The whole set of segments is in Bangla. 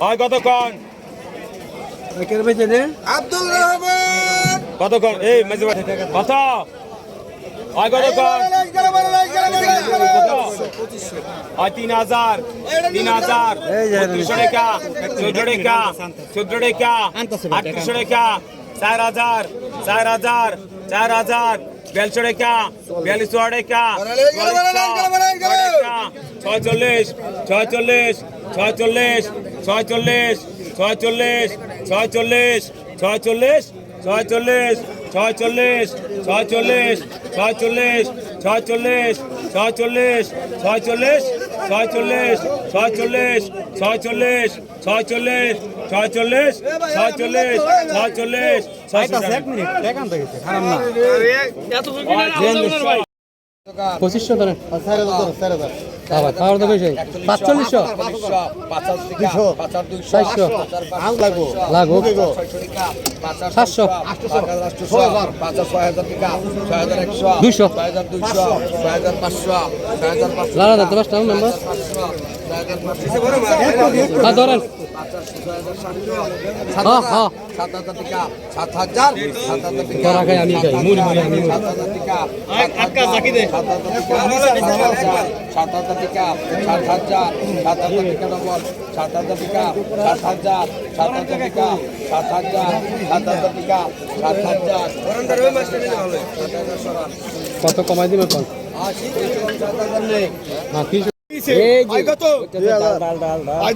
হয় কতক্ষণ আব্দুল রহমান কতক্ষণ এই মেজে ভাই, কত হয় কতক্ষণ হয় তিন হাজার তিন হাজার বত্রিশশো টাকা চোদ্দ টাকা চোদ্দ টাকা আটত্রিশশো টাকা চার হাজার চার হাজার চার হাজার বিয়াল্লিশশো টাকা বিয়াল্লিশশো টাকা ছয়চল্লিশ ছয়চল্লিশ ছয়চল্লিশ ছয়চল্লিশ ছয়চল্লিশ ছয়চল্লিশ ছয়চল্লিশ ছয়চল্লিশ ছয়চল্লিশ ছয়চল্লিশ ছয়চল্লিশ ছয়চল্লিশ ছয়চল্লিশ ছয়চল্লিশ ছয়চল্লিশ ছয়চল্লিশ ছয় চল্লিশ ছয় চল্লিশ ছয় চল্লিশ ছয় চল্লিশ ছয় চল্লিশ পঁচিশশো ধরেন। বাবা খাওয়ার দাম বেশি। পাঁচচল্লিশশো। চারশো। লাগো সাতশো। দুইশো। লালা দত্ত পাঁচটা নাম্বার হ্যাঁ ধরেন। হ্যাঁ হ্যাঁ সাত হাজার সাত হাজার টাকা। সাত হাজার টাকা সাত হাজার টাকা সাত হাজার টাকা সাত হাজার সাত হাজার টাকা ডবল সাত হাজার টাকা সাত হাজার সাত হাজার টাকা সাত হাজার সাত হাজার টাকা সাত হাজার সাত হাজার কত কমাই দিবে হ্যাঁ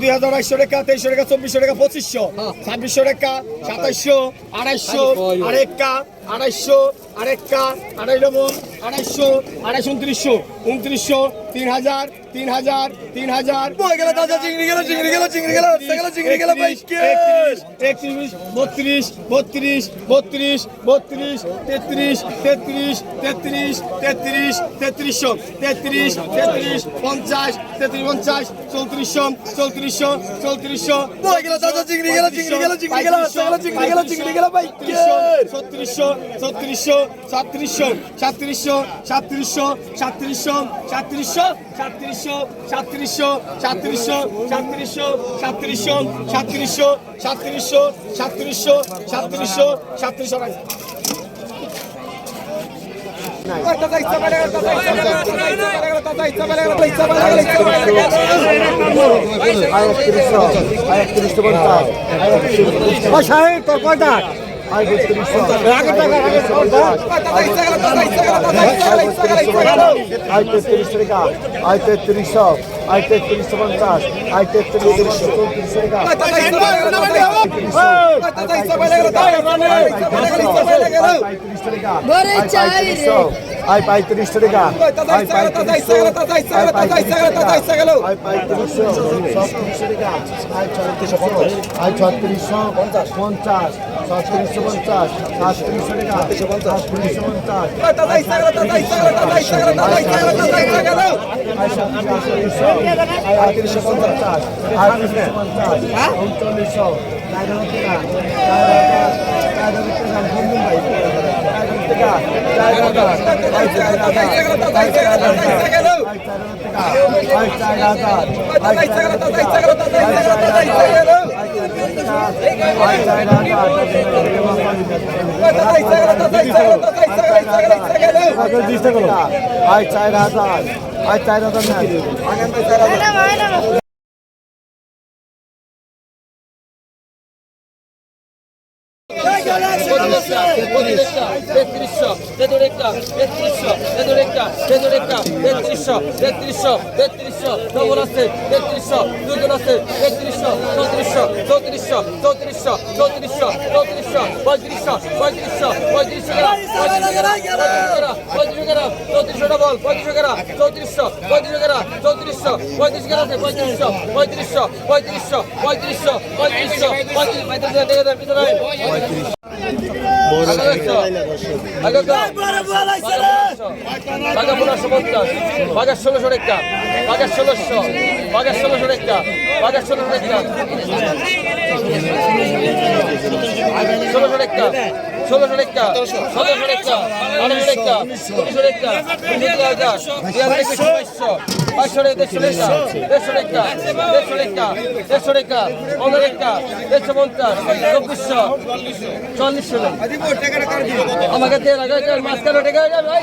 দুই হাজার। আড়াইশো টাকা তেইশশো টাকা চব্বিশশো টাকা পঁচিশশো। ছাব্বিশশো টাকা সাতাইশশো আড়াইশো আরেকটা আড়াইশো আরেকটা আড়াই লবণ আড়াইশো আড়াইশো উনত্রিশশো উনত্রিশশো তিন হাজার তিন হাজার তিন হাজার গেল দাদা চিংড়ি গেল চিংড়ি গেল চিংড়ি গেল গেল চিংড়ি গেল একত্রিশ বত্রিশ বত্রিশ বত্রিশ বত্রিশ তেত্রিশ তেত্রিশ তেত্রিশ তেত্রিশ তেত্রিশশো তেত্রিশ তেত্রিশ পঞ্চাশ তেত্রিশ পঞ্চাশ চৌত্রিশশো চৌত্রিশশো চৌত্রিশশো গেল দাদা চিংড়ি গেল চিংড়ি গেল চিংড়ি গেল চিংড়ি গেল চিংড়ি গেল ছত্রিশশো ছত্রিশশো সাতত্রিশশো সাতত্রিশশো সাতত্রিশশো সাতত্রিশশো সাতত্রিশশো সাতত্রিশশো সাতত্রিশশো সাতত্রিশশো সাতত্রিশশো সাতত্রিশশো সাতত্রিশশো সাতত্রিশশো সাতত্রিশশো সাতত্রিশশো সাতত্রিশশো আই তেত্রিশ টাকা আই তেত্রিশশো আই তেত্রিশশো পঞ্চাশ আই তেত্রিশশো চৌত্রিশ টাকা আই পঁয়ত্রিশ টাকা আই পঁয়ত্রিশশো আই সাতশো তিনশো পঞ্চাশ সাতশো তিনশো টাকা সাতশো তিনশো পঞ্চাশ আটত্রিশশো পঞ্চাশ আটত্রিশশো পঞ্চাশ উনচল্লিশশো চার হাজার টাকা চার হাজার টাকা চার হাজার টাকা আজ চার হাজার আজ চার হাজার তেত্রিশশো তেত্রিশশো তেত্রিশশো তেত্রিশশো তেত্রিশশো তেতুরেকটা তেতুরেকটা তেত্রিশশো তেত্রিশশো তেত্রিশশো ডবল আছে তেত্রিশশো দুজন আছে তেত্রিশশো চৌত্রিশশো চৌত্রিশশো চৌত্রিশশো চৌত্রিশশো চৌত্রিশশো পঁয়ত্রিশশো পঁয়ত্রিশশো পঁয়ত্রিশশো পঁয়ত্রিশশো গ্রাম চৌত্রিশশো ডবল পঁয়ত্রিশশো গ্রাম চৌত্রিশশো পঁয়ত্রিশশো গ্রাম চৌত্রিশশো পঁয়ত্রিশ গ্রাম আছে পঁয়ত্রিশশো পঁয়ত্রিশশো পঁয়ত্রিশশো পঁয়ত্রিশশো পঁয়ত্রিশশো পঁয়ত্রিশ পঁয়ত্রিশ। বাঘা পনেরোশো পঞ্চাশ বাঘের ষোলোশো রেখা বাঘের ষোলোশো রেখা বাঘের ষোলোশো রেখা ষোলোশো ষোলোশো রেখা ষোলোশো রেখা আড়াইশো রেখা উনিশশো রেখা দুই হাজার দুই হাজার পনেরো রেখা চব্বিশশো, চল্লিশশো। আমাকে রাখা মাছ কালো টেকা ভাই।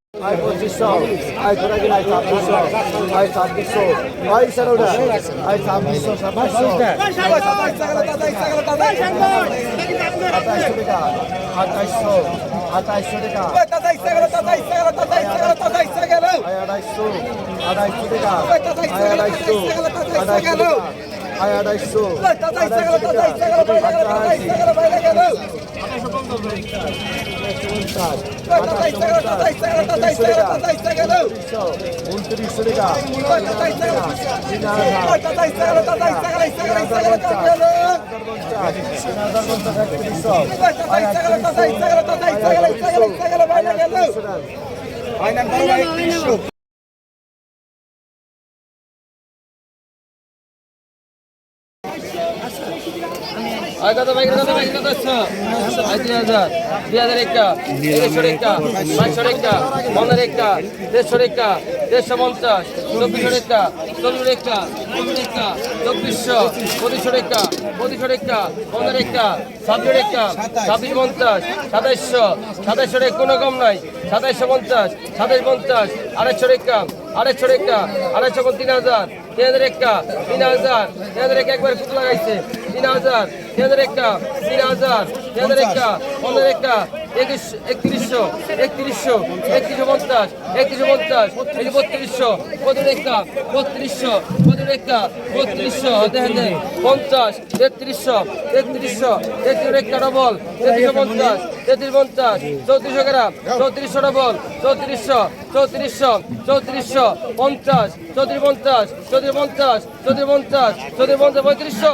aj pôžišov, aj poradil, aj sápisov, aj sápisov, aj saroda, aj sápisov, sápisov, আঠাইশো আঠাইশো টাকা আড়াইশো আড়াইশো টাকা আড়াইশো আড়াইশো টাকা আয় আড়াইশো আড়াইশো টাকা vontade. উনত্রিশশো টাকা তিন হাজার পঞ্চাশ একত্রিশশো আটত্রিশশো আটত্রিশশো কত বাইক কত বাইক কত আচ্ছা। তিন হাজার হাজার একটা পনেরো দেড়শো দেড়শো পঞ্চাশ রেখা চব্বিশশো পনেরো ছাব্বিশ সাতাইশশো সাতাইশশো কোনো কম নাই, সাতাইশশো পঞ্চাশ, সাতাইশ পঞ্চাশ আড়াইশো রেখা আড়াইশো রেখা আড়াইশো তিন হাজার তিন একটা, তিন হাজার। তিন একটা একবার কুতু লাগাইছে। তিন হাজার। তিন একটা, তিন হাজার। তিন একটা, পনেরো একটা। একত্রিশশো একত্রিশশো একত্রিশশো পঞ্চাশ একত্রিশশো পঞ্চাশ, এই বত্রিশশো পঁচিশ একটা বত্রিশশো পঁচিশ একটা বত্রিশশো দেখেন পঞ্চাশ, তেত্রিশশো তেত্রিশশো তেত্রিশ একটা ডবল তেত্রিশশো পঞ্চাশ তেত্রিশ পঞ্চাশ, চৌত্রিশশো গ্রাম, চৌত্রিশশো ডবল চৌত্রিশশো চৌত্রিশশো চৌত্রিশশো পঞ্চাশ, চৌত্রিশ পঞ্চাশ চৌত্রিশ পঞ্চাশ চৌত্রিশ পঞ্চাশ চৌত্রিশ পঞ্চাশ, পঁয়ত্রিশশো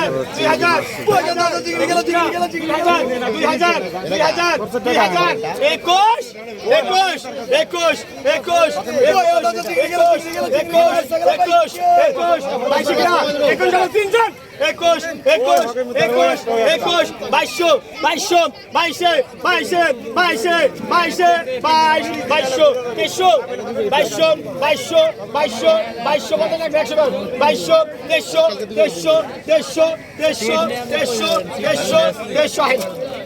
Baixou, baixou, baixou, baixou, baixou, baixou, baixou, baixou, deixou, baixou, baixou, baixou, baixou, baixou, baixou, deixou, deixou, deixou, deixou. Deixou, deixou, deixou, deixou.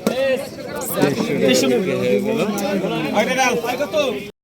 Deixou. Deixou. eu tô.